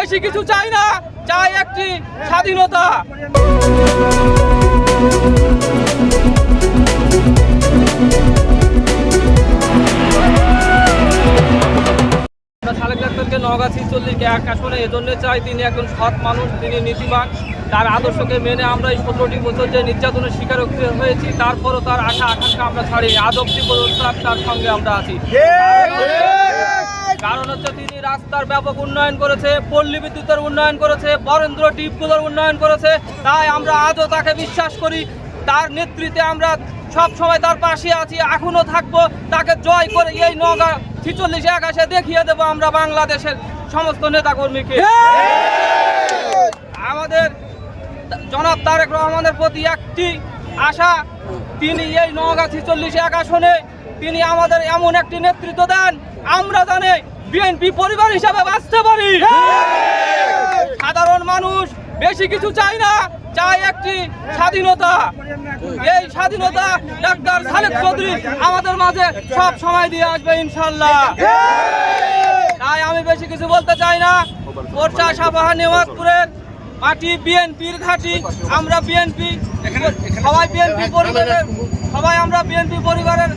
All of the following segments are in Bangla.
বেশি কিছু চাই না চাই একটি স্বাধীনতা। আমরা সালেক ডাক্তারকে নগা ছিচল্লিশকে এক আসনে এজন্য চাই তিনি একজন সৎ মানুষ তিনি নীতিবান। তার আদর্শকে মেনে আমরা এই সতেরোটি বছর যে নির্যাতনের শিকার হয়েছি তারপরও তার আশা আকাঙ্ক্ষা আমরা ছাড়ি পর্যন্ত তার সঙ্গে আমরা আছি। কারণ হচ্ছে তিনি রাস্তার ব্যাপক উন্নয়ন করেছে পল্লী বিদ্যুতের উন্নয়ন করেছে বরেন্দ্র টিপগুলোর উন্নয়ন করেছে। তাই আমরা আজও তাকে বিশ্বাস করি তার নেতৃত্বে আমরা সব সময় তার পাশে আছি এখনও থাকব। তাকে জয় করে এই নগা ছিচল্লিশে আকাশে দেখিয়ে দেবো আমরা বাংলাদেশের সমস্ত নেতাকর্মীকে। আমাদের জনাব তারেক রহমানের প্রতি একটি আশা তিনি এই নওগাঁ ছিচল্লিশে এক আসনে তিনি আমাদের এমন একটি নেতৃত্ব দেন আমরা জানি বিএনপি পরিবার হিসাবে বাঁচতে পারি। সাধারণ মানুষ বেশি কিছু চাই না চাই একটি স্বাধীনতা। এই স্বাধীনতা ডাক্তার খালেদ চৌধুরী আমাদের মাঝে সব সময় দিয়ে আসবে ইনশাল্লাহ। তাই আমি বেশি কিছু বলতে চাই না। ওরচা সাবাহা নেওয়াজপুরের মাটি বিএনপির ঘাঁটি আমরা বিএনপি সবাই বিএনপি পরিবারের সবাই আমরা বিএনপি পরিবারের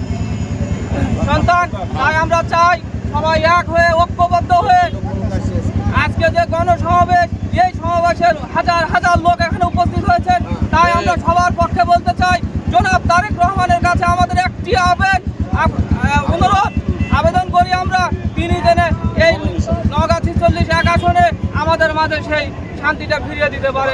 সন্তান তাই আমরা চাই সবাই এক হয়ে ঐক্যবদ্ধ হয়ে আজকে যে গণসমাবেশ এই সমাবেশের হাজার হাজার লোক এখানে উপস্থিত হয়েছেন তাই আমরা সবার পক্ষে বলতে চাই জনাব তারেক রহমানের কাছে আমাদের একটি আবেগ আব- অনুরোধ আবেদন করি আমরা তিনি যেন এই নগা ছিচল্লিশ এক আসনে আমাদের মাঝে সেই শান্তিটা ফিরিয়ে দিতে পারে।